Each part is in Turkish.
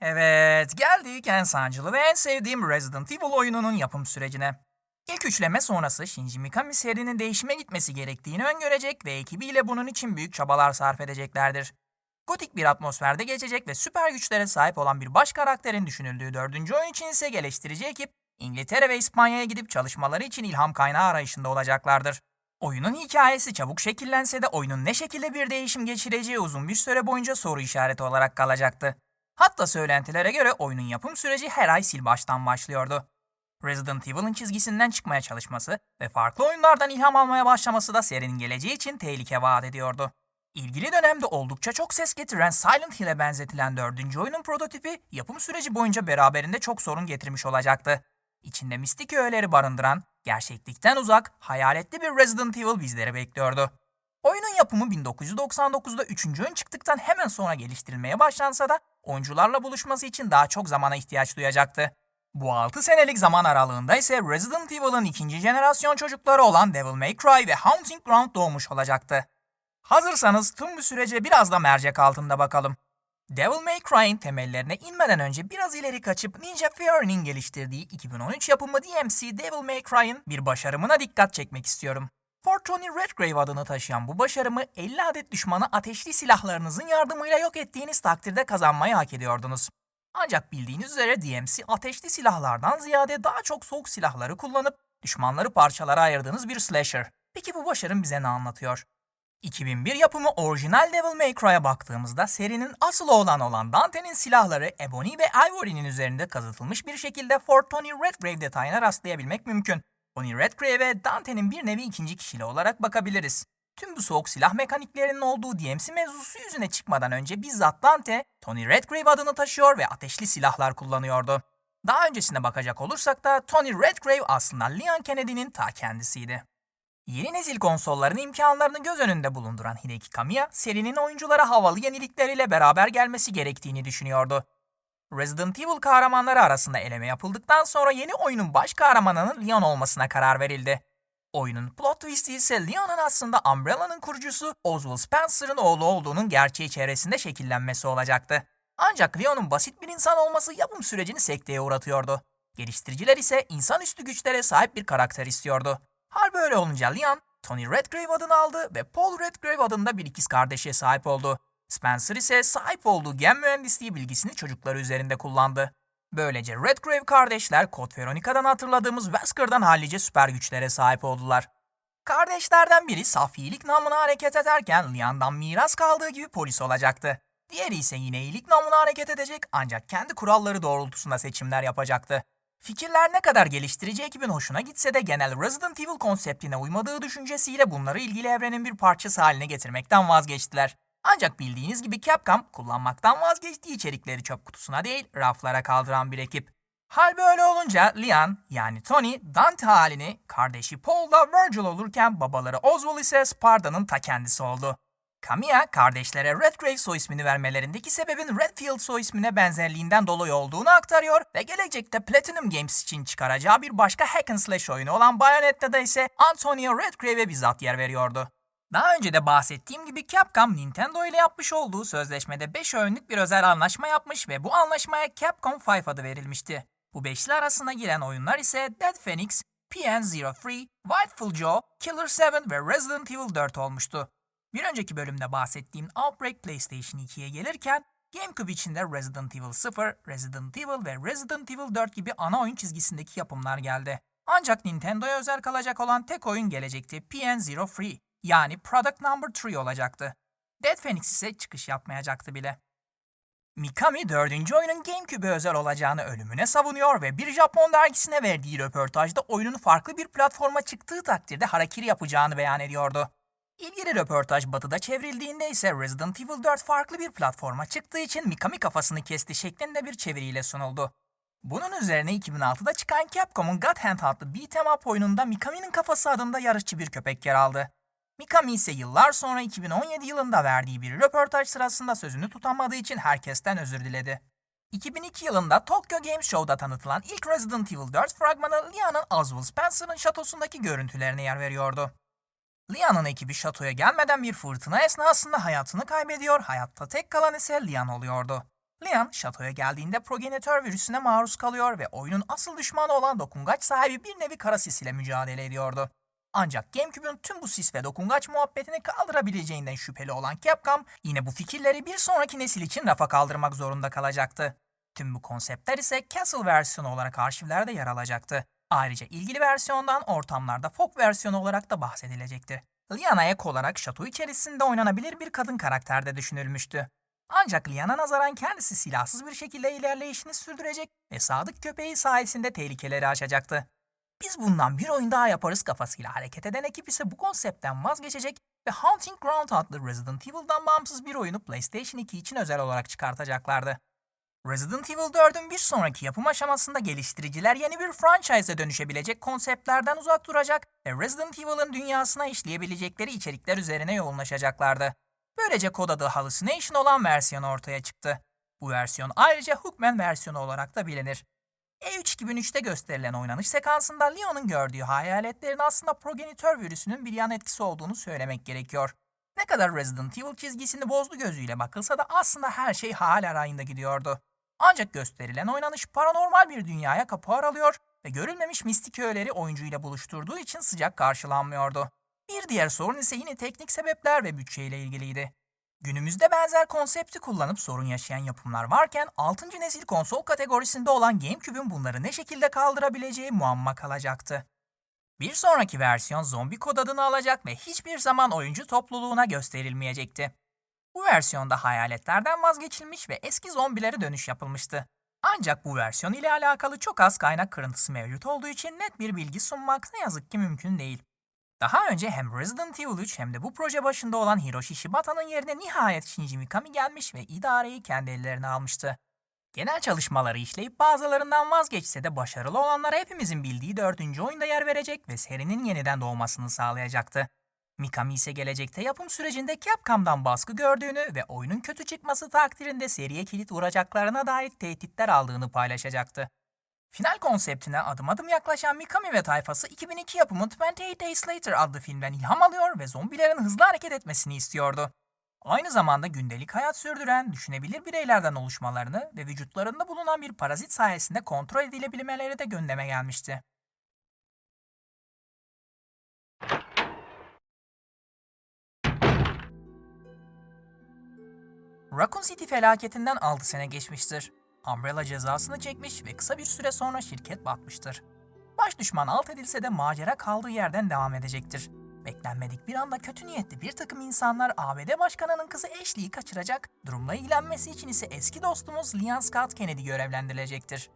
Evet, geldik en sancılı ve en sevdiğim Resident Evil oyununun yapım sürecine. İlk üçleme sonrası Shinji Mikami serinin değişime gitmesi gerektiğini öngörecek ve ekibiyle bunun için büyük çabalar sarf edeceklerdir. Gotik bir atmosferde geçecek ve süper güçlere sahip olan bir baş karakterin düşünüldüğü dördüncü oyun için ise geliştirici ekip, İngiltere ve İspanya'ya gidip çalışmaları için ilham kaynağı arayışında olacaklardır. Oyunun hikayesi çabuk şekillense de oyunun ne şekilde bir değişim geçireceği uzun bir süre boyunca soru işareti olarak kalacaktı. Hatta söylentilere göre oyunun yapım süreci her ay sil baştan başlıyordu. Resident Evil'ın çizgisinden çıkmaya çalışması ve farklı oyunlardan ilham almaya başlaması da serinin geleceği için tehlike vaat ediyordu. İlgili dönemde oldukça çok ses getiren Silent Hill'e benzetilen dördüncü oyunun prototipi yapım süreci boyunca beraberinde çok sorun getirmiş olacaktı. İçinde mistik öğeleri barındıran, gerçeklikten uzak, hayaletli bir Resident Evil bizleri bekliyordu. Oyunun yapımı 1999'da 3. oyun çıktıktan hemen sonra geliştirilmeye başlansa da oyuncularla buluşması için daha çok zamana ihtiyaç duyacaktı. Bu 6 senelik zaman aralığında ise Resident Evil'ın ikinci jenerasyon çocukları olan Devil May Cry ve Haunting Ground doğmuş olacaktı. Hazırsanız tüm bu sürece biraz da mercek altında bakalım. Devil May Cry'in temellerine inmeden önce biraz ileri kaçıp Ninja Theory'nin geliştirdiği 2013 yapımı DMC Devil May Cry'ın bir başarımına dikkat çekmek istiyorum. Fort Tony Redgrave adını taşıyan bu başarımı 50 adet düşmanı ateşli silahlarınızın yardımıyla yok ettiğiniz takdirde kazanmayı hak ediyordunuz. Ancak bildiğiniz üzere DMC ateşli silahlardan ziyade daha çok soğuk silahları kullanıp düşmanları parçalara ayırdığınız bir slasher. Peki bu başarım bize ne anlatıyor? 2001 yapımı orijinal Devil May Cry'a baktığımızda serinin asıl oğlan olan Dante'nin silahları Ebony ve Ivory'nin üzerinde kazıtılmış bir şekilde Fort Tony Redgrave detayına rastlayabilmek mümkün. Tony Redgrave'e Dante'nin bir nevi ikinci kişiliği olarak bakabiliriz. Tüm bu soğuk silah mekaniklerinin olduğu DMC mevzusu yüzüne çıkmadan önce bizzat Dante, Tony Redgrave adını taşıyor ve ateşli silahlar kullanıyordu. Daha öncesine bakacak olursak da Tony Redgrave aslında Leon Kennedy'nin ta kendisiydi. Yeni nesil konsolların imkanlarını göz önünde bulunduran Hideki Kamiya, serinin oyunculara havalı yenilikleriyle beraber gelmesi gerektiğini düşünüyordu. Resident Evil kahramanları arasında eleme yapıldıktan sonra yeni oyunun baş kahramanının Leon olmasına karar verildi. Oyunun plot twist'i ise Leon'un aslında Umbrella'nın kurucusu Oswald Spencer'ın oğlu olduğunun gerçeği çevresinde şekillenmesi olacaktı. Ancak Leon'un basit bir insan olması yapım sürecini sekteye uğratıyordu. Geliştiriciler ise insanüstü güçlere sahip bir karakter istiyordu. Hal böyle olunca Leon, Tony Redgrave adını aldı ve Paul Redgrave adında bir ikiz kardeşe sahip oldu. Spencer ise sahip olduğu gen mühendisliği bilgisini çocukları üzerinde kullandı. Böylece Redgrave kardeşler Code Veronica'dan hatırladığımız Wesker'dan hallice süper güçlere sahip oldular. Kardeşlerden biri saf iyilik namına hareket ederken Leon'dan miras kaldığı gibi polis olacaktı. Diğeri ise yine iyilik namına hareket edecek ancak kendi kuralları doğrultusunda seçimler yapacaktı. Fikirler ne kadar geliştirici ekibin hoşuna gitse de genel Resident Evil konseptine uymadığı düşüncesiyle bunları ilgili evrenin bir parçası haline getirmekten vazgeçtiler. Ancak bildiğiniz gibi Capcom kullanmaktan vazgeçtiği içerikleri çöp kutusuna değil raflara kaldıran bir ekip. Hal böyle olunca Leon yani Tony Dante halini kardeşi Paul da Virgil olurken babaları Oswald ise Sparta'nın ta kendisi oldu. Kamiya kardeşlere Redgrave soy ismini vermelerindeki sebebin Redfield soy ismine benzerliğinden dolayı olduğunu aktarıyor ve gelecekte Platinum Games için çıkaracağı bir başka hack and slash oyunu olan Bayonetta'da ise Antonio Redgrave'e bizzat yer veriyordu. Daha önce de bahsettiğim gibi Capcom Nintendo ile yapmış olduğu sözleşmede 5 öğünlük bir özel anlaşma yapmış ve bu anlaşmaya Capcom 5 adı verilmişti. Bu beşli arasına giren oyunlar ise Dead Phoenix, PN03, Whiteful Joe, Killer 7 ve Resident Evil 4 olmuştu. Bir önceki bölümde bahsettiğim Outbreak PlayStation 2'ye gelirken GameCube içinde Resident Evil 0, Resident Evil ve Resident Evil 4 gibi ana oyun çizgisindeki yapımlar geldi. Ancak Nintendo'ya özel kalacak olan tek oyun gelecekti PN03 yani Product Number 3 olacaktı. Dead Phoenix ise çıkış yapmayacaktı bile. Mikami dördüncü oyunun GameCube'e özel olacağını ölümüne savunuyor ve bir Japon dergisine verdiği röportajda oyunun farklı bir platforma çıktığı takdirde harakiri yapacağını beyan ediyordu. İlgili röportaj batıda çevrildiğinde ise Resident Evil 4 farklı bir platforma çıktığı için Mikami kafasını kesti şeklinde bir çeviriyle sunuldu. Bunun üzerine 2006'da çıkan Capcom'un God Hand adlı beat'em up oyununda Mikami'nin kafası adında yarışçı bir köpek yer aldı. Mikami ise yıllar sonra 2017 yılında verdiği bir röportaj sırasında sözünü tutamadığı için herkesten özür diledi. 2002 yılında Tokyo Game Show'da tanıtılan ilk Resident Evil 4 fragmanı Leon'un Oswald Spencer'ın şatosundaki görüntülerine yer veriyordu. Leon'un ekibi şatoya gelmeden bir fırtına esnasında hayatını kaybediyor, hayatta tek kalan ise Leon oluyordu. Leon, şatoya geldiğinde progenitör virüsüne maruz kalıyor ve oyunun asıl düşmanı olan dokungaç sahibi bir nevi kara sis ile mücadele ediyordu. Ancak GameCube'un tüm bu sis ve dokungaç muhabbetini kaldırabileceğinden şüpheli olan Capcom, yine bu fikirleri bir sonraki nesil için rafa kaldırmak zorunda kalacaktı. Tüm bu konseptler ise Castle versiyonu olarak arşivlerde yer alacaktı. Ayrıca ilgili versiyondan ortamlarda folk versiyonu olarak da bahsedilecekti. Liana ek olarak şato içerisinde oynanabilir bir kadın karakterde düşünülmüştü. Ancak Liana nazaran kendisi silahsız bir şekilde ilerleyişini sürdürecek ve sadık köpeği sayesinde tehlikeleri aşacaktı. Biz bundan bir oyun daha yaparız kafasıyla hareket eden ekip ise bu konseptten vazgeçecek ve Haunting Ground adlı Resident Evil'dan bağımsız bir oyunu PlayStation 2 için özel olarak çıkartacaklardı. Resident Evil 4'ün bir sonraki yapım aşamasında geliştiriciler yeni bir franchise'e dönüşebilecek konseptlerden uzak duracak ve Resident Evil'ın dünyasına işleyebilecekleri içerikler üzerine yoğunlaşacaklardı. Böylece kod adı Hallucination olan versiyon ortaya çıktı. Bu versiyon ayrıca Hookman versiyonu olarak da bilinir. E3 2003'te gösterilen oynanış sekansında Leon'un gördüğü hayaletlerin aslında progenitör virüsünün bir yan etkisi olduğunu söylemek gerekiyor. Ne kadar Resident Evil çizgisini bozdu gözüyle bakılsa da aslında her şey hala rayında gidiyordu. Ancak gösterilen oynanış paranormal bir dünyaya kapı aralıyor ve görülmemiş mistik öğeleri oyuncuyla buluşturduğu için sıcak karşılanmıyordu. Bir diğer sorun ise yine teknik sebepler ve bütçeyle ilgiliydi. Günümüzde benzer konsepti kullanıp sorun yaşayan yapımlar varken 6. nesil konsol kategorisinde olan GameCube'un bunları ne şekilde kaldırabileceği muamma kalacaktı. Bir sonraki versiyon zombi kod adını alacak ve hiçbir zaman oyuncu topluluğuna gösterilmeyecekti. Bu versiyonda hayaletlerden vazgeçilmiş ve eski zombilere dönüş yapılmıştı. Ancak bu versiyon ile alakalı çok az kaynak kırıntısı mevcut olduğu için net bir bilgi sunmak ne yazık ki mümkün değil. Daha önce hem Resident Evil 3 hem de bu proje başında olan Hiroshi Shibata'nın yerine nihayet Shinji Mikami gelmiş ve idareyi kendi ellerine almıştı. Genel çalışmaları işleyip bazılarından vazgeçse de başarılı olanlara hepimizin bildiği dördüncü oyunda yer verecek ve serinin yeniden doğmasını sağlayacaktı. Mikami ise gelecekte yapım sürecinde Capcom'dan baskı gördüğünü ve oyunun kötü çıkması takdirinde seriye kilit vuracaklarına dair tehditler aldığını paylaşacaktı. Final konseptine adım adım yaklaşan Mikami ve tayfası 2002 yapımı 28 Days Later adlı filmden ilham alıyor ve zombilerin hızlı hareket etmesini istiyordu. Aynı zamanda gündelik hayat sürdüren, düşünebilir bireylerden oluşmalarını ve vücutlarında bulunan bir parazit sayesinde kontrol edilebilmeleri de gündeme gelmişti. Raccoon City felaketinden 6 sene geçmiştir. Umbrella cezasını çekmiş ve kısa bir süre sonra şirket batmıştır. Baş düşman alt edilse de macera kaldığı yerden devam edecektir. Beklenmedik bir anda kötü niyetli bir takım insanlar ABD Başkanı'nın kızı Ashley'i kaçıracak, durumla ilgilenmesi için ise eski dostumuz Leon Scott Kennedy görevlendirilecektir.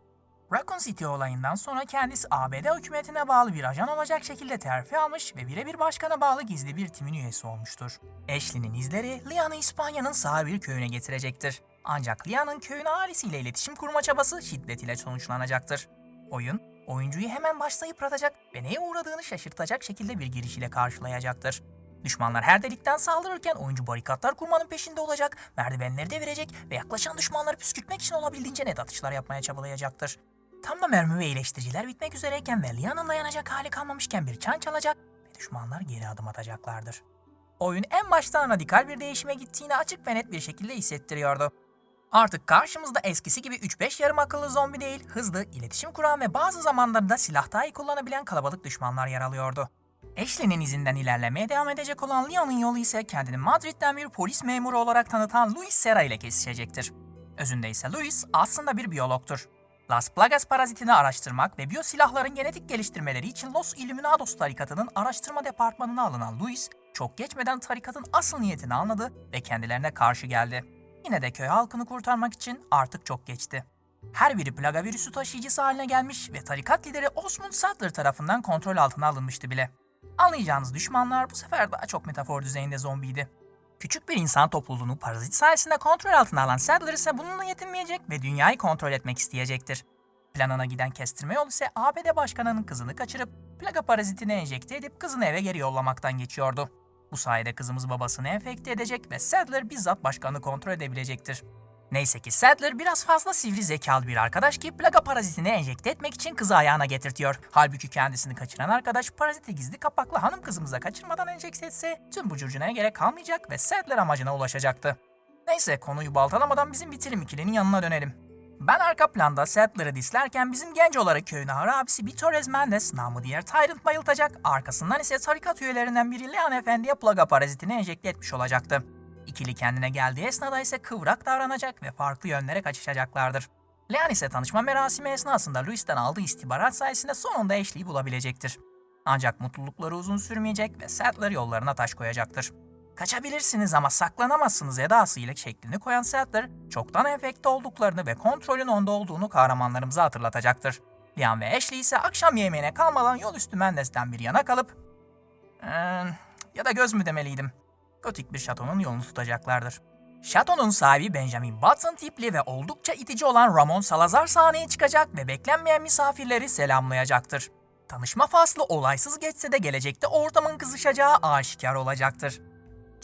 Raccoon City olayından sonra kendisi ABD hükümetine bağlı bir ajan olacak şekilde terfi almış ve birebir başkana bağlı gizli bir timin üyesi olmuştur. Ashley'nin izleri Leon'u İspanya'nın sağ bir köyüne getirecektir. Ancak Leon'un köyün ailesiyle iletişim kurma çabası şiddet ile sonuçlanacaktır. Oyun, oyuncuyu hemen başta yıpratacak ve neye uğradığını şaşırtacak şekilde bir giriş ile karşılayacaktır. Düşmanlar her delikten saldırırken oyuncu barikatlar kurmanın peşinde olacak, merdivenleri devirecek ve yaklaşan düşmanları püskürtmek için olabildiğince net atışlar yapmaya çabalayacaktır. Tam da mermi ve iyileştiriciler bitmek üzereyken ve Lian'ın dayanacak hali kalmamışken bir çan çalacak ve düşmanlar geri adım atacaklardır. Oyun en baştan radikal bir değişime gittiğini açık ve net bir şekilde hissettiriyordu. Artık karşımızda eskisi gibi 3-5 yarım akıllı zombi değil, hızlı, iletişim kuran ve bazı zamanlarda silah dahi kullanabilen kalabalık düşmanlar yer alıyordu. Ashley'nin izinden ilerlemeye devam edecek olan Leon'un yolu ise kendini Madrid'den bir polis memuru olarak tanıtan Luis Serra ile kesişecektir. Özünde ise Luis aslında bir biyologtur. Las Plagas parazitini araştırmak ve biyosilahların genetik geliştirmeleri için Los Illuminados tarikatının araştırma departmanına alınan Luis, çok geçmeden tarikatın asıl niyetini anladı ve kendilerine karşı geldi. Yine de köy halkını kurtarmak için artık çok geçti. Her biri plaga virüsü taşıyıcısı haline gelmiş ve tarikat lideri Osmond Sattler tarafından kontrol altına alınmıştı bile. Anlayacağınız düşmanlar bu sefer daha çok metafor düzeyinde zombiydi. Küçük bir insan topluluğunu parazit sayesinde kontrol altına alan Sadler ise bununla yetinmeyecek ve dünyayı kontrol etmek isteyecektir. Planına giden kestirme yol ise ABD başkanının kızını kaçırıp plaga parazitini enjekte edip kızını eve geri yollamaktan geçiyordu. Bu sayede kızımız babasını enfekte edecek ve Sadler bizzat başkanı kontrol edebilecektir. Neyse ki Sadler biraz fazla sivri zekalı bir arkadaş ki plaga parazitini enjekte etmek için kızı ayağına getirtiyor. Halbuki kendisini kaçıran arkadaş paraziti gizli kapaklı hanım kızımıza kaçırmadan enjekte etse tüm bu curcunaya gerek kalmayacak ve Sadler amacına ulaşacaktı. Neyse konuyu baltalamadan bizim bitirim ikilinin yanına dönelim. Ben arka planda Sattler'ı dislerken bizim genç olarak köyün ağır abisi bir Torres Mendes namı diğer Tyrant bayıltacak. Arkasından ise tarikat üyelerinden biri Leon Efendi'ye plaga parazitini enjekte etmiş olacaktı. İkili kendine geldiği esnada ise kıvrak davranacak ve farklı yönlere kaçışacaklardır. Leon ise tanışma merasimi esnasında Louis'ten aldığı istihbarat sayesinde sonunda Ashley'i bulabilecektir. Ancak mutlulukları uzun sürmeyecek ve Sattler yollarına taş koyacaktır. Kaçabilirsiniz ama saklanamazsınız edasıyla şeklini koyan Sattler, çoktan enfekte olduklarını ve kontrolün onda olduğunu kahramanlarımıza hatırlatacaktır. Liam ve Ashley ise akşam yemeğine kalmadan yol üstü Mendes'ten bir yana kalıp... "Ee, ya da göz mü demeliydim? Gotik bir şatonun yolunu tutacaklardır. Şatonun sahibi Benjamin Button tipli ve oldukça itici olan Ramon Salazar sahneye çıkacak ve beklenmeyen misafirleri selamlayacaktır. Tanışma faslı olaysız geçse de gelecekte ortamın kızışacağı aşikar olacaktır.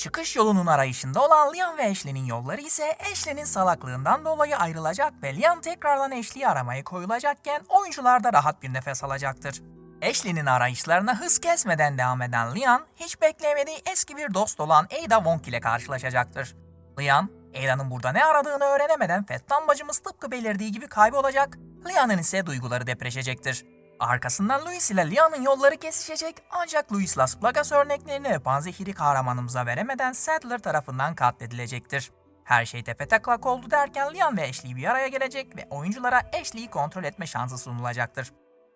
Çıkış yolunun arayışında olan Liam ve Ashley'nin yolları ise Ashley'nin salaklığından dolayı ayrılacak ve Liam tekrardan Ashley'i aramaya koyulacakken oyuncular da rahat bir nefes alacaktır. Ashley'nin arayışlarına hız kesmeden devam eden Liam, hiç beklemediği eski bir dost olan Ada Wong ile karşılaşacaktır. Liam, Ada'nın burada ne aradığını öğrenemeden Fettan bacımız tıpkı belirdiği gibi kaybolacak, Liam'ın ise duyguları depreşecektir. Arkasından Louis ile Liam'ın yolları kesişecek ancak Louis Las Plagas örneklerini panzehiri kahramanımıza veremeden Sadler tarafından katledilecektir. Her şey tepetaklak oldu derken Liam ve Ashley bir araya gelecek ve oyunculara Ashley'i kontrol etme şansı sunulacaktır.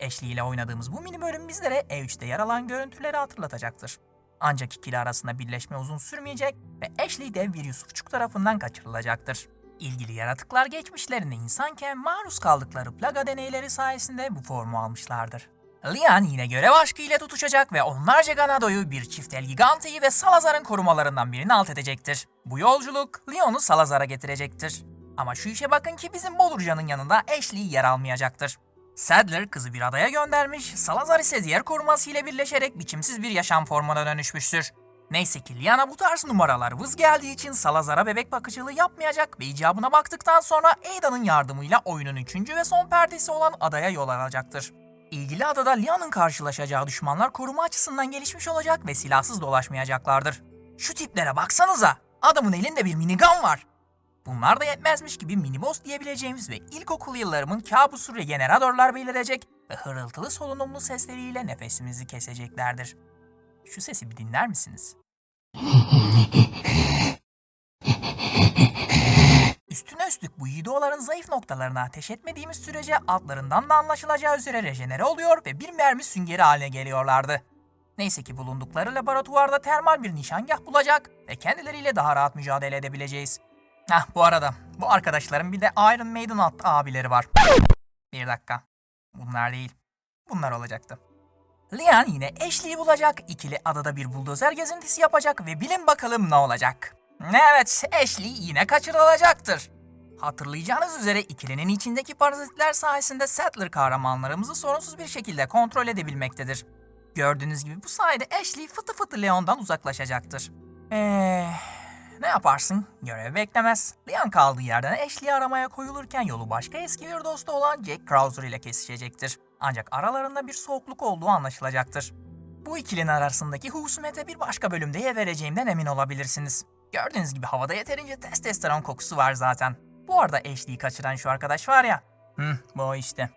Ashley ile oynadığımız bu mini bölüm bizlere E3'te yer alan görüntüleri hatırlatacaktır. Ancak ikili arasında birleşme uzun sürmeyecek ve Ashley dev bir Yusufçuk tarafından kaçırılacaktır. İlgili yaratıklar geçmişlerinde insanken maruz kaldıkları plaga deneyleri sayesinde bu formu almışlardır. Lian yine görev aşkıyla tutuşacak ve onlarca Ganado'yu bir çift el giganteyi ve Salazar'ın korumalarından birini alt edecektir. Bu yolculuk Leon'u Salazar'a getirecektir. Ama şu işe bakın ki bizim Bolurcan'ın yanında Ashley yer almayacaktır. Sadler kızı bir adaya göndermiş, Salazar ise diğer korumasıyla birleşerek biçimsiz bir yaşam formuna dönüşmüştür. Neyse ki Liana bu tarz numaralar vız geldiği için Salazar'a bebek bakıcılığı yapmayacak ve icabına baktıktan sonra Ada'nın yardımıyla oyunun üçüncü ve son perdesi olan adaya yol alacaktır. İlgili adada Lian'ın karşılaşacağı düşmanlar koruma açısından gelişmiş olacak ve silahsız dolaşmayacaklardır. Şu tiplere baksanıza! Adamın elinde bir minigun var. Bunlar da yetmezmiş gibi miniboss diyebileceğimiz ve ilkokul yıllarımın kabusu regeneratörler belirecek ve hırıltılı solunumlu sesleriyle nefesimizi keseceklerdir. Şu sesi bir dinler misiniz? Üstüne üstlük bu yiğidoların zayıf noktalarına ateş etmediğimiz sürece altlarından da anlaşılacağı üzere rejenere oluyor ve bir mermi süngeri haline geliyorlardı. Neyse ki bulundukları laboratuvarda termal bir nişangah bulacak ve kendileriyle daha rahat mücadele edebileceğiz. Heh bu arada bu arkadaşların bir de Iron Maiden adlı abileri var. Bir dakika. Bunlar değil. Bunlar olacaktı. Lian yine Ashley'i bulacak, ikili adada bir buldozer gezintisi yapacak ve bilin bakalım ne olacak. Evet, Ashley yine kaçırılacaktır. Hatırlayacağınız üzere ikilinin içindeki parazitler sayesinde Sattler kahramanlarımızı sorunsuz bir şekilde kontrol edebilmektedir. Gördüğünüz gibi bu sayede Ashley fıtı fıtı Leon'dan uzaklaşacaktır. Eee... Ne yaparsın? Görev beklemez. Leon kaldığı yerden Ashley'i aramaya koyulurken yolu başka eski bir dostu olan Jack Krauser ile kesişecektir. Ancak aralarında bir soğukluk olduğu anlaşılacaktır. Bu ikilinin arasındaki husumete bir başka bölümde yer vereceğimden emin olabilirsiniz. Gördüğünüz gibi havada yeterince testosteron kokusu var zaten. Bu arada Ashley'i kaçıran şu arkadaş var ya. Hı, bu işte.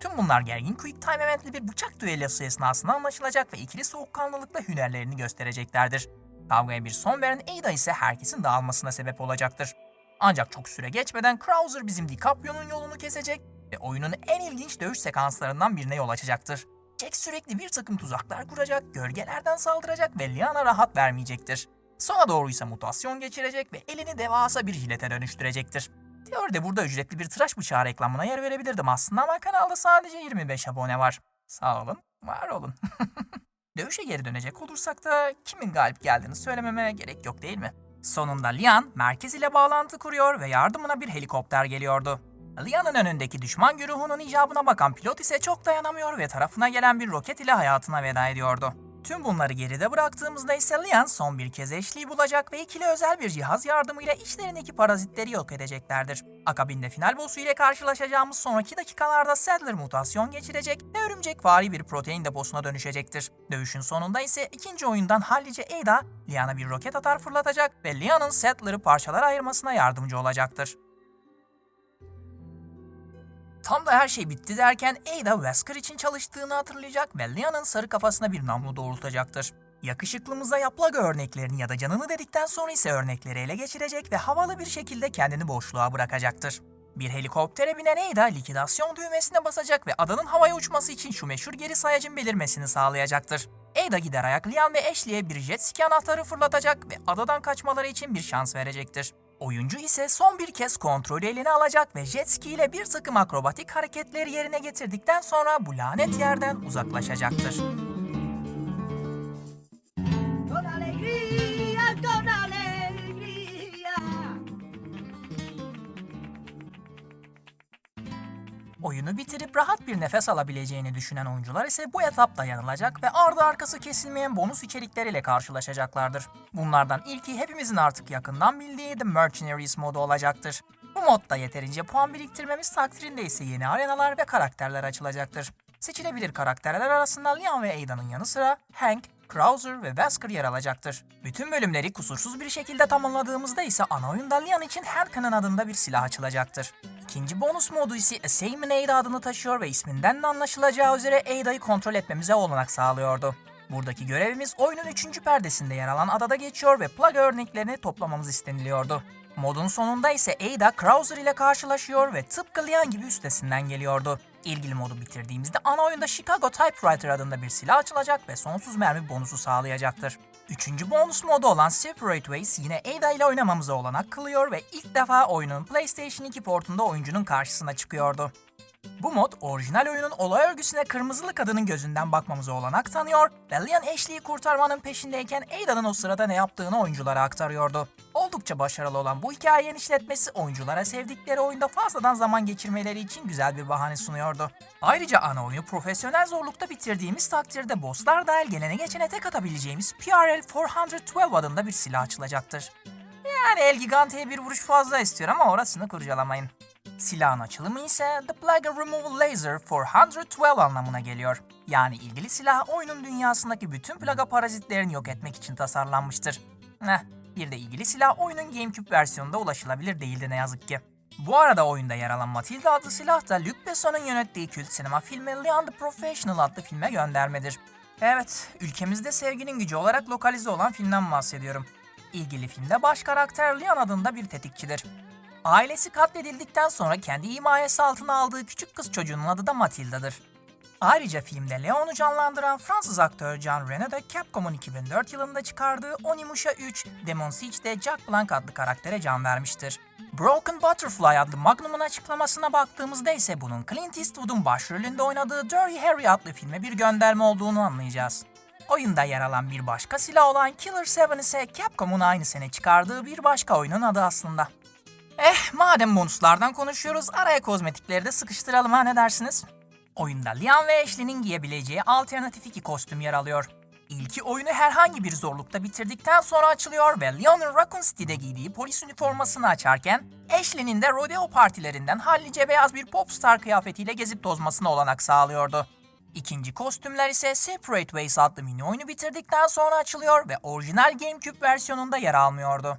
Tüm bunlar gergin Quick Time eventli bir bıçak düellosu esnasında anlaşılacak ve ikili soğukkanlılıkla hünerlerini göstereceklerdir. Kavgaya bir son veren Ada ise herkesin dağılmasına sebep olacaktır. Ancak çok süre geçmeden Krauser bizim DiCaprio'nun yolunu kesecek ve oyunun en ilginç dövüş sekanslarından birine yol açacaktır. Jack sürekli bir takım tuzaklar kuracak, gölgelerden saldıracak ve Liana rahat vermeyecektir. Sona doğru ise mutasyon geçirecek ve elini devasa bir jilete dönüştürecektir. Teoride burada ücretli bir tıraş bıçağı reklamına yer verebilirdim aslında ama kanalda sadece 25 abone var. Sağ olun, var olun. Dövüşe geri dönecek olursak da kimin galip geldiğini söylememe gerek yok değil mi? Sonunda Lian merkez ile bağlantı kuruyor ve yardımına bir helikopter geliyordu. Lian'ın önündeki düşman güruhunun icabına bakan pilot ise çok dayanamıyor ve tarafına gelen bir roket ile hayatına veda ediyordu. Tüm bunları geride bıraktığımızda ise Lian son bir kez eşliği bulacak ve ikili özel bir cihaz yardımıyla içlerindeki parazitleri yok edeceklerdir. Akabinde final boss'u ile karşılaşacağımız sonraki dakikalarda Sadler mutasyon geçirecek ve örümcekvari bir protein deposuna dönüşecektir. Dövüşün sonunda ise ikinci oyundan hallice Ada, Lian'a bir roket atar fırlatacak ve Lian'ın Sadler'ı parçalara ayırmasına yardımcı olacaktır. Tam da her şey bitti derken Ada Wesker için çalıştığını hatırlayacak ve Lian'ın sarı kafasına bir namlu doğrultacaktır. Yakışıklımıza yaplaga örneklerini ya da canını dedikten sonra ise örnekleri ele geçirecek ve havalı bir şekilde kendini boşluğa bırakacaktır. Bir helikoptere binen Ada likidasyon düğmesine basacak ve adanın havaya uçması için şu meşhur geri sayacın belirmesini sağlayacaktır. Ada gider ayak ve Ashley'e bir jet ski anahtarı fırlatacak ve adadan kaçmaları için bir şans verecektir. Oyuncu ise son bir kez kontrolü eline alacak ve jet ski ile bir takım akrobatik hareketleri yerine getirdikten sonra bu lanet yerden uzaklaşacaktır. Oyunu bitirip rahat bir nefes alabileceğini düşünen oyuncular ise bu etapta yanılacak ve ardı arkası kesilmeyen bonus içerikleriyle karşılaşacaklardır. Bunlardan ilki hepimizin artık yakından bildiği The Mercenaries modu olacaktır. Bu modda yeterince puan biriktirmemiz takdirinde ise yeni arenalar ve karakterler açılacaktır. Seçilebilir karakterler arasında Leon ve Ada'nın yanı sıra Hank, Krauser ve Wesker yer alacaktır. Bütün bölümleri kusursuz bir şekilde tamamladığımızda ise ana oyunda Leon için Handcannon adında bir silah açılacaktır. İkinci bonus modu ise Assaimin Ada adını taşıyor ve isminden de anlaşılacağı üzere Ada'yı kontrol etmemize olanak sağlıyordu. Buradaki görevimiz oyunun 3. perdesinde yer alan adada geçiyor ve plug örneklerini toplamamız isteniliyordu. Modun sonunda ise Ada Krauser ile karşılaşıyor ve tıpkı Leon gibi üstesinden geliyordu. İlgili modu bitirdiğimizde ana oyunda Chicago Typewriter adında bir silah açılacak ve sonsuz mermi bonusu sağlayacaktır. Üçüncü bonus modu olan Separate Ways yine Ada ile oynamamıza olanak kılıyor ve ilk defa oyunun PlayStation 2 portunda oyuncunun karşısına çıkıyordu. Bu mod orijinal oyunun olay örgüsüne kırmızılı kadının gözünden bakmamıza olanak tanıyor ve Leon Ashley'i kurtarmanın peşindeyken Ada'nın o sırada ne yaptığını oyunculara aktarıyordu. Oldukça başarılı olan bu hikayenin işletmesi oyunculara sevdikleri oyunda fazladan zaman geçirmeleri için güzel bir bahane sunuyordu. Ayrıca ana oyunu profesyonel zorlukta bitirdiğimiz takdirde bosslar dahil gelene geçene tek atabileceğimiz PRL 412 adında bir silah açılacaktır. Yani El Gigante'ye bir vuruş fazla istiyor ama orasını kurcalamayın. Silahın açılımı ise The Plague Removal Laser 412 anlamına geliyor. Yani ilgili silah oyunun dünyasındaki bütün plaga parazitlerini yok etmek için tasarlanmıştır. Heh, bir de ilgili silah oyunun GameCube versiyonunda ulaşılabilir değildi ne yazık ki. Bu arada oyunda yer alan Matilda adlı silah da Luc Besson'un yönettiği kült sinema filmi Leon the Professional adlı filme göndermedir. Evet, ülkemizde sevginin gücü olarak lokalize olan filmden bahsediyorum. İlgili filmde baş karakter Leon adında bir tetikçidir. Ailesi katledildikten sonra kendi himayesi altına aldığı küçük kız çocuğunun adı da Matilda'dır. Ayrıca filmde Leon'u canlandıran Fransız aktör Jean Reno da Capcom'un 2004 yılında çıkardığı Onimusha 3 Demon Siege'de Jack Blanc adlı karaktere can vermiştir. Broken Butterfly adlı Magnum'un açıklamasına baktığımızda ise bunun Clint Eastwood'un başrolünde oynadığı Dirty Harry adlı filme bir gönderme olduğunu anlayacağız. Oyunda yer alan bir başka silah olan Killer 7 ise Capcom'un aynı sene çıkardığı bir başka oyunun adı aslında. Eh madem bonuslardan konuşuyoruz araya kozmetikleri de sıkıştıralım ha ne dersiniz? Oyunda Liam ve Ashley'nin giyebileceği alternatif iki kostüm yer alıyor. İlki oyunu herhangi bir zorlukta bitirdikten sonra açılıyor ve Leon'un Raccoon City'de giydiği polis üniformasını açarken Ashley'nin de rodeo partilerinden hallice beyaz bir popstar kıyafetiyle gezip tozmasına olanak sağlıyordu. İkinci kostümler ise Separate Ways adlı mini oyunu bitirdikten sonra açılıyor ve orijinal GameCube versiyonunda yer almıyordu.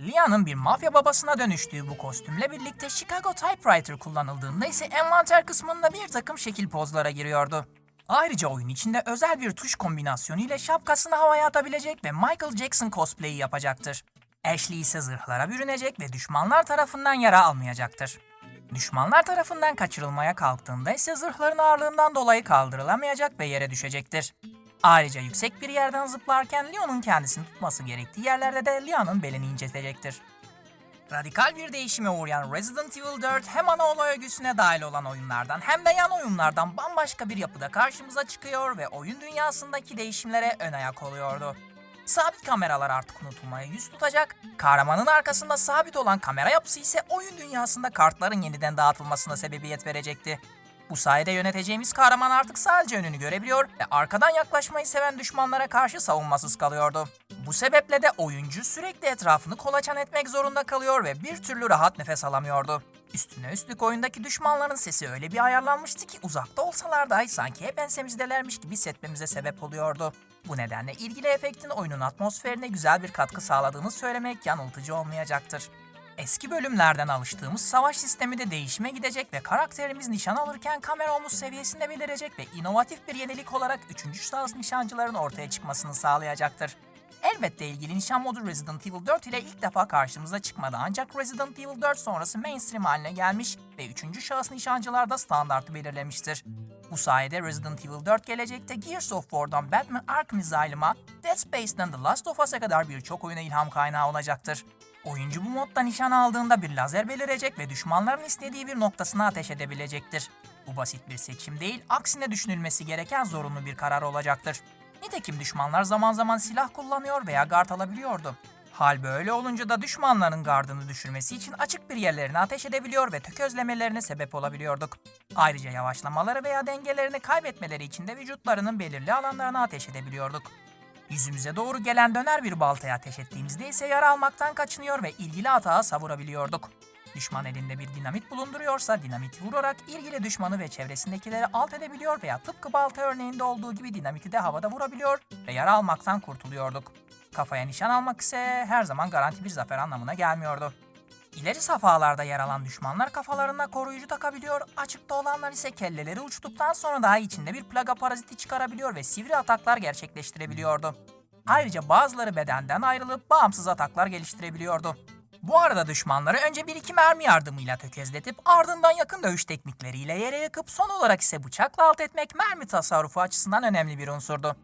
Lia'nın bir mafya babasına dönüştüğü bu kostümle birlikte Chicago Typewriter kullanıldığında ise envanter kısmında bir takım şekil pozlara giriyordu. Ayrıca oyun içinde özel bir tuş kombinasyonu ile şapkasını havaya atabilecek ve Michael Jackson cosplay'i yapacaktır. Ashley ise zırhlara bürünecek ve düşmanlar tarafından yara almayacaktır. Düşmanlar tarafından kaçırılmaya kalktığında ise zırhların ağırlığından dolayı kaldırılamayacak ve yere düşecektir. Ayrıca yüksek bir yerden zıplarken Leon'un kendisini tutması gerektiği yerlerde de Leon'un belini incitecektir. Radikal bir değişime uğrayan Resident Evil 4 hem ana olay örgüsüne dahil olan oyunlardan hem de yan oyunlardan bambaşka bir yapıda karşımıza çıkıyor ve oyun dünyasındaki değişimlere ön ayak oluyordu. Sabit kameralar artık unutulmaya yüz tutacak, kahramanın arkasında sabit olan kamera yapısı ise oyun dünyasında kartların yeniden dağıtılmasına sebebiyet verecekti. Bu sayede yöneteceğimiz kahraman artık sadece önünü görebiliyor ve arkadan yaklaşmayı seven düşmanlara karşı savunmasız kalıyordu. Bu sebeple de oyuncu sürekli etrafını kolaçan etmek zorunda kalıyor ve bir türlü rahat nefes alamıyordu. Üstüne üstlük oyundaki düşmanların sesi öyle bir ayarlanmıştı ki uzakta olsalar dahi sanki hep ensemizdelermiş gibi hissetmemize sebep oluyordu. Bu nedenle ilgili efektin oyunun atmosferine güzel bir katkı sağladığını söylemek yanıltıcı olmayacaktır. Eski bölümlerden alıştığımız savaş sistemi de değişime gidecek ve karakterimiz nişan alırken kamera omuz seviyesinde belirecek ve inovatif bir yenilik olarak 3. şahıs nişancıların ortaya çıkmasını sağlayacaktır. Elbette ilgili nişan modu Resident Evil 4 ile ilk defa karşımıza çıkmadı ancak Resident Evil 4 sonrası mainstream haline gelmiş ve 3. şahıs nişancılarda standartı belirlemiştir. Bu sayede Resident Evil 4 gelecekte Gears of War'dan Batman Arkham Asylum'a, Dead Space'den The Last of Us'a kadar birçok oyuna ilham kaynağı olacaktır. Oyuncu bu modda nişan aldığında bir lazer belirecek ve düşmanların istediği bir noktasına ateş edebilecektir. Bu basit bir seçim değil, aksine düşünülmesi gereken zorunlu bir karar olacaktır. Nitekim düşmanlar zaman zaman silah kullanıyor veya gard alabiliyordu. Hal böyle olunca da düşmanların gardını düşürmesi için açık bir yerlerine ateş edebiliyor ve tökezlemelerine sebep olabiliyorduk. Ayrıca yavaşlamaları veya dengelerini kaybetmeleri için de vücutlarının belirli alanlarına ateş edebiliyorduk. Yüzümüze doğru gelen döner bir baltaya ateş ettiğimizde ise yara almaktan kaçınıyor ve ilgili atağa savurabiliyorduk. Düşman elinde bir dinamit bulunduruyorsa dinamiti vurarak ilgili düşmanı ve çevresindekileri alt edebiliyor veya tıpkı balta örneğinde olduğu gibi dinamiti de havada vurabiliyor ve yara almaktan kurtuluyorduk. Kafaya nişan almak ise her zaman garanti bir zafer anlamına gelmiyordu. İleri safhalarda yer alan düşmanlar kafalarına koruyucu takabiliyor, açıkta olanlar ise kelleleri uçtuktan sonra daha içinde bir plaga paraziti çıkarabiliyor ve sivri ataklar gerçekleştirebiliyordu. Ayrıca bazıları bedenden ayrılıp bağımsız ataklar geliştirebiliyordu. Bu arada düşmanları önce bir iki mermi yardımıyla tökezletip ardından yakın dövüş teknikleriyle yere yakıp son olarak ise bıçakla alt etmek mermi tasarrufu açısından önemli bir unsurdu.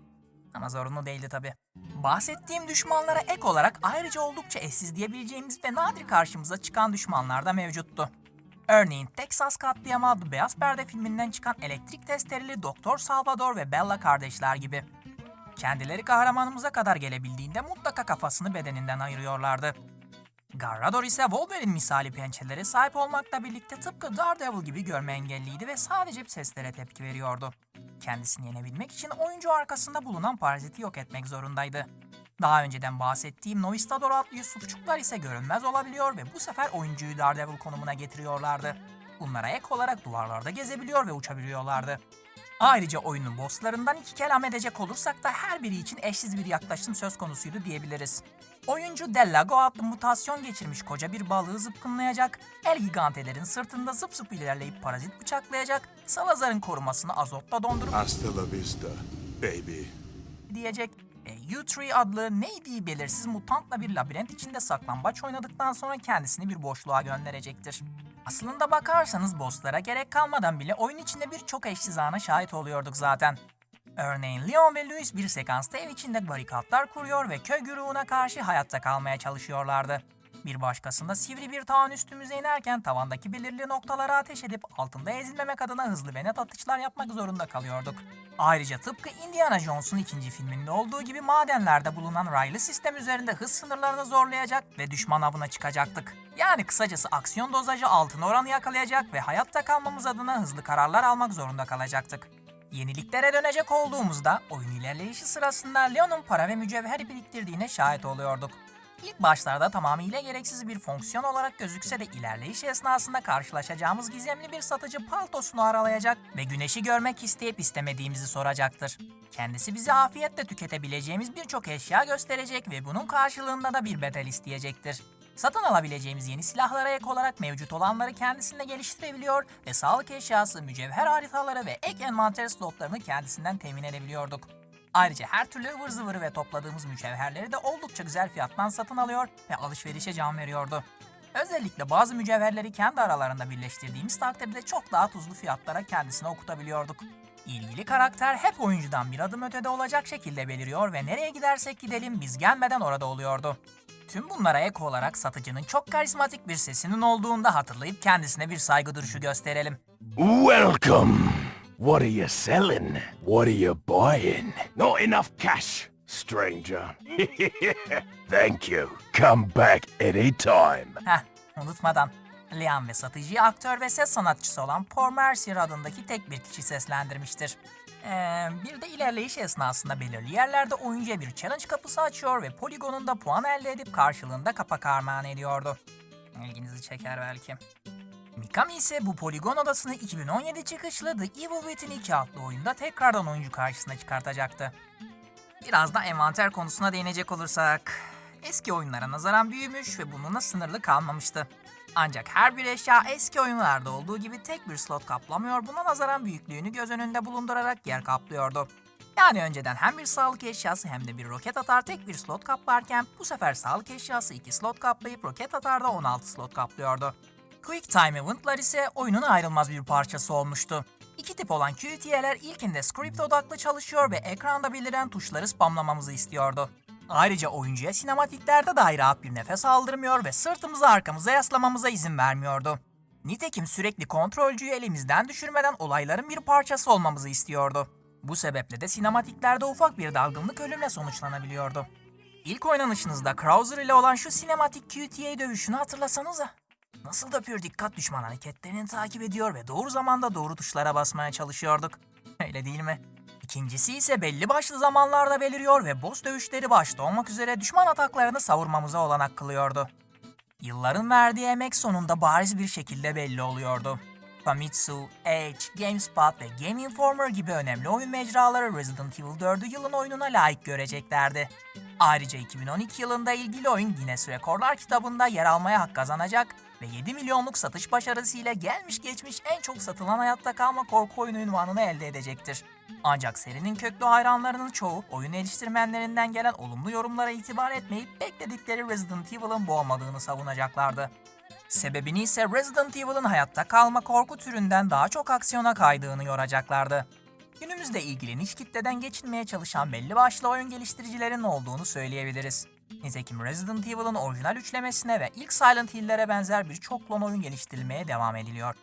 Ama zorunlu değildi tabi. Bahsettiğim düşmanlara ek olarak ayrıca oldukça eşsiz diyebileceğimiz ve nadir karşımıza çıkan düşmanlar da mevcuttu. Örneğin Texas Katliamı adlı Beyaz Perde filminden çıkan elektrik testereli Doktor Salvador ve Bella kardeşler gibi. Kendileri kahramanımıza kadar gelebildiğinde mutlaka kafasını bedeninden ayırıyorlardı. Garrador ise Wolverine misali pençelere sahip olmakla birlikte tıpkı Daredevil gibi görme engelliydi ve sadece seslere tepki veriyordu. Kendisini yenebilmek için oyuncu arkasında bulunan paraziti yok etmek zorundaydı. Daha önceden bahsettiğim Novistador adlı Yusufçuklar ise görünmez olabiliyor ve bu sefer oyuncuyu Daredevil konumuna getiriyorlardı. Bunlara ek olarak duvarlarda gezebiliyor ve uçabiliyorlardı. Ayrıca oyunun bosslarından iki kelam edecek olursak da her biri için eşsiz bir yaklaşım söz konusuydu diyebiliriz. Oyuncu Dellago adlı mutasyon geçirmiş koca bir balığı zıpkınlayacak, El Gigantelerin sırtında zıp zıp ilerleyip parazit bıçaklayacak, Salazar'ın korumasını azotla dondurup Hasta la vista, baby. diyecek ve U3 adlı neydi belirsiz mutantla bir labirent içinde saklambaç oynadıktan sonra kendisini bir boşluğa gönderecektir. Aslında bakarsanız bosslara gerek kalmadan bile oyun içinde birçok eşsiz ana şahit oluyorduk zaten. Örneğin Leon ve Louis bir sekansta ev içinde barikatlar kuruyor ve köy güruğuna karşı hayatta kalmaya çalışıyorlardı. Bir başkasında sivri bir tağın üstümüze inerken tavandaki belirli noktalara ateş edip altında ezilmemek adına hızlı ve net atışlar yapmak zorunda kalıyorduk. Ayrıca tıpkı Indiana Jones'un ikinci filminde olduğu gibi madenlerde bulunan raylı sistem üzerinde hız sınırlarını zorlayacak ve düşman avına çıkacaktık. Yani kısacası aksiyon dozajı altın oranı yakalayacak ve hayatta kalmamız adına hızlı kararlar almak zorunda kalacaktık. Yeniliklere dönecek olduğumuzda oyun ilerleyişi sırasında Leon'un para ve mücevher biriktirdiğine şahit oluyorduk. İlk başlarda tamamıyla gereksiz bir fonksiyon olarak gözükse de ilerleyiş esnasında karşılaşacağımız gizemli bir satıcı paltosunu aralayacak ve güneşi görmek isteyip istemediğimizi soracaktır. Kendisi bize afiyetle tüketebileceğimiz birçok eşya gösterecek ve bunun karşılığında da bir bedel isteyecektir. Satın alabileceğimiz yeni silahlara ek olarak mevcut olanları kendisinde geliştirebiliyor ve sağlık eşyası, mücevher haritaları ve ek envanter slotlarını kendisinden temin edebiliyorduk. Ayrıca her türlü ıvır zıvırı ve topladığımız mücevherleri de oldukça güzel fiyattan satın alıyor ve alışverişe can veriyordu. Özellikle bazı mücevherleri kendi aralarında birleştirdiğimiz takdirde çok daha tuzlu fiyatlara kendisine okutabiliyorduk. İlgili karakter hep oyuncudan bir adım ötede olacak şekilde beliriyor ve nereye gidersek gidelim biz gelmeden orada oluyordu. Tüm bunlara ek olarak satıcının çok karizmatik bir sesinin olduğunda hatırlayıp kendisine bir saygı duruşu gösterelim. Welcome. What are you selling? What are you buying? Not enough cash, stranger. Thank you. Come back anytime. Heh, unutmadan. Liam ve satıcıyı aktör ve ses sanatçısı olan Paul Mercier adındaki tek bir kişi seslendirmiştir. Ee, bir de ilerleyiş esnasında belirli yerlerde oyuncuya bir challenge kapısı açıyor ve poligonunda puan elde edip karşılığında kapak armağan ediyordu. İlginizi çeker belki. Mikami ise bu poligon odasını 2017 çıkışlı The Evil Within 2 adlı oyunda tekrardan oyuncu karşısına çıkartacaktı. Biraz da envanter konusuna değinecek olursak, eski oyunlara nazaran büyümüş ve bununla sınırlı kalmamıştı. Ancak her bir eşya eski oyunlarda olduğu gibi tek bir slot kaplamıyor, buna nazaran büyüklüğünü göz önünde bulundurarak yer kaplıyordu. Yani önceden hem bir sağlık eşyası hem de bir roket atar tek bir slot kaplarken bu sefer sağlık eşyası 2 slot kaplayıp roket atar da 16 slot kaplıyordu. Quick Time Event'lar ise oyunun ayrılmaz bir parçası olmuştu. İki tip olan QTE'ler ilkinde script odaklı çalışıyor ve ekranda beliren tuşları spamlamamızı istiyordu. Ayrıca oyuncuya sinematiklerde dahi rahat bir nefes aldırmıyor ve sırtımızı arkamıza yaslamamıza izin vermiyordu. Nitekim sürekli kontrolcüyü elimizden düşürmeden olayların bir parçası olmamızı istiyordu. Bu sebeple de sinematiklerde ufak bir dalgınlık ölümle sonuçlanabiliyordu. İlk oynanışınızda Krauser ile olan şu sinematik QTA dövüşünü hatırlasanıza. Nasıl da pür dikkat düşman hareketlerini takip ediyor ve doğru zamanda doğru tuşlara basmaya çalışıyorduk. Öyle değil mi? İkincisi ise belli başlı zamanlarda beliriyor ve boss dövüşleri başta olmak üzere düşman ataklarını savurmamıza olanak kılıyordu. Yılların verdiği emek sonunda bariz bir şekilde belli oluyordu. Famitsu, Edge, GameSpot ve Game Informer gibi önemli oyun mecraları Resident Evil 4'ü yılın oyununa layık göreceklerdi. Ayrıca 2012 yılında ilgili oyun Guinness Rekorlar kitabında yer almaya hak kazanacak ve 7 milyonluk satış başarısıyla gelmiş geçmiş en çok satılan hayatta kalma korku oyunu ünvanını elde edecektir. Ancak serinin köklü hayranlarının çoğu oyun eleştirmenlerinden gelen olumlu yorumlara itibar etmeyip bekledikleri Resident Evil'ın bu savunacaklardı. Sebebini ise Resident Evil'ın hayatta kalma korku türünden daha çok aksiyona kaydığını yoracaklardı. Günümüzde ilgili niş kitleden geçinmeye çalışan belli başlı oyun geliştiricilerin olduğunu söyleyebiliriz. Nitekim Resident Evil'ın orijinal üçlemesine ve ilk Silent Hill'lere benzer birçok klon oyun geliştirilmeye devam ediliyor.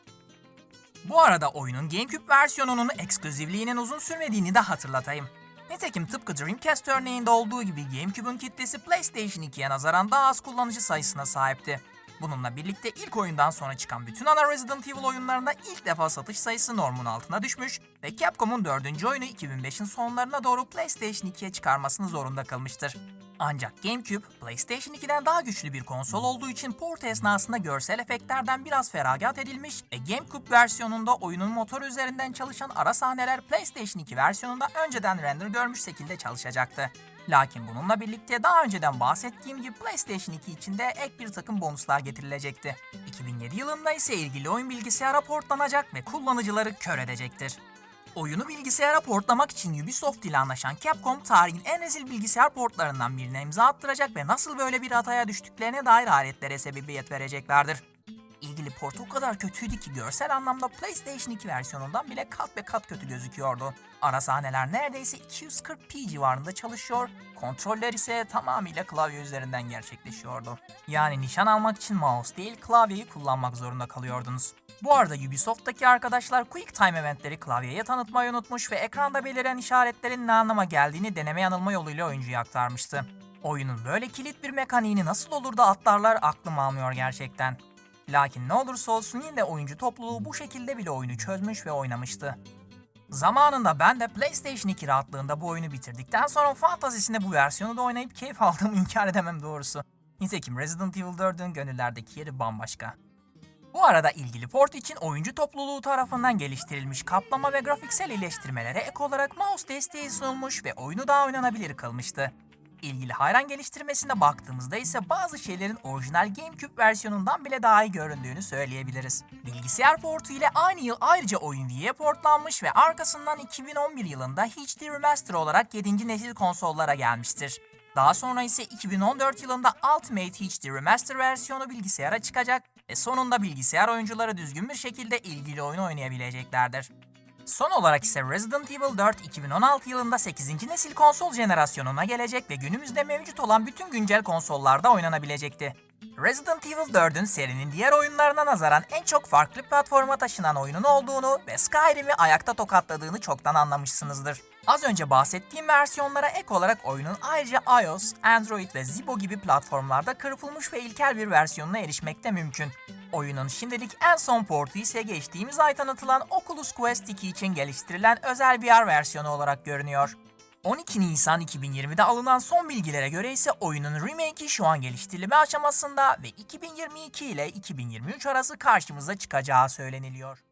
Bu arada oyunun GameCube versiyonunun ekskluzivliğinin uzun sürmediğini de hatırlatayım. Nitekim tıpkı Dreamcast örneğinde olduğu gibi GameCube'un kitlesi PlayStation 2'ye nazaran daha az kullanıcı sayısına sahipti. Bununla birlikte ilk oyundan sonra çıkan bütün ana Resident Evil oyunlarında ilk defa satış sayısı normun altına düşmüş ve Capcom'un dördüncü oyunu 2005'in sonlarına doğru PlayStation 2'ye çıkarmasını zorunda kılmıştır. Ancak GameCube, PlayStation 2'den daha güçlü bir konsol olduğu için port esnasında görsel efektlerden biraz feragat edilmiş ve GameCube versiyonunda oyunun motoru üzerinden çalışan ara sahneler PlayStation 2 versiyonunda önceden render görmüş şekilde çalışacaktı. Lakin bununla birlikte daha önceden bahsettiğim gibi PlayStation 2 için de ek bir takım bonuslar getirilecekti. 2007 yılında ise ilgili oyun bilgisayara portlanacak ve kullanıcıları kör edecektir. Oyunu bilgisayara portlamak için Ubisoft ile anlaşan Capcom tarihin en rezil bilgisayar portlarından birine imza attıracak ve nasıl böyle bir hataya düştüklerine dair aletlere sebebiyet vereceklerdir. İlgili port o kadar kötüydü ki görsel anlamda PlayStation 2 versiyonundan bile kat be kat kötü gözüküyordu. Ara sahneler neredeyse 240p civarında çalışıyor, kontroller ise tamamıyla klavye üzerinden gerçekleşiyordu. Yani nişan almak için mouse değil klavyeyi kullanmak zorunda kalıyordunuz. Bu arada Ubisoft'taki arkadaşlar Quick Time eventleri klavyeye tanıtmayı unutmuş ve ekranda beliren işaretlerin ne anlama geldiğini deneme yanılma yoluyla oyuncuya aktarmıştı. Oyunun böyle kilit bir mekaniğini nasıl olur da atlarlar aklım almıyor gerçekten. Lakin ne olursa olsun yine de oyuncu topluluğu bu şekilde bile oyunu çözmüş ve oynamıştı. Zamanında ben de PlayStation 2 rahatlığında bu oyunu bitirdikten sonra fantazisinde bu versiyonu da oynayıp keyif aldığımı inkar edemem doğrusu. Nitekim Resident Evil 4'ün gönüllerdeki yeri bambaşka. Bu arada ilgili port için oyuncu topluluğu tarafından geliştirilmiş kaplama ve grafiksel iyileştirmelere ek olarak mouse desteği sunulmuş ve oyunu daha oynanabilir kılmıştı. İlgili hayran geliştirmesine baktığımızda ise bazı şeylerin orijinal GameCube versiyonundan bile daha iyi göründüğünü söyleyebiliriz. Bilgisayar portu ile aynı yıl ayrıca oyun Wii'ye portlanmış ve arkasından 2011 yılında HD Remaster olarak 7. nesil konsollara gelmiştir. Daha sonra ise 2014 yılında Ultimate HD Remaster versiyonu bilgisayara çıkacak ve sonunda bilgisayar oyuncuları düzgün bir şekilde ilgili oyunu oynayabileceklerdir. Son olarak ise Resident Evil 4 2016 yılında 8. nesil konsol jenerasyonuna gelecek ve günümüzde mevcut olan bütün güncel konsollarda oynanabilecekti. Resident Evil 4'ün serinin diğer oyunlarına nazaran en çok farklı platforma taşınan oyunun olduğunu ve Skyrim'i ayakta tokatladığını çoktan anlamışsınızdır. Az önce bahsettiğim versiyonlara ek olarak oyunun ayrıca iOS, Android ve Zibo gibi platformlarda kırpılmış ve ilkel bir versiyonuna erişmek de mümkün. Oyunun şimdilik en son portu ise geçtiğimiz ay tanıtılan Oculus Quest 2 için geliştirilen özel VR versiyonu olarak görünüyor. 12 Nisan 2020'de alınan son bilgilere göre ise oyunun remake'i şu an geliştirilme aşamasında ve 2022 ile 2023 arası karşımıza çıkacağı söyleniliyor.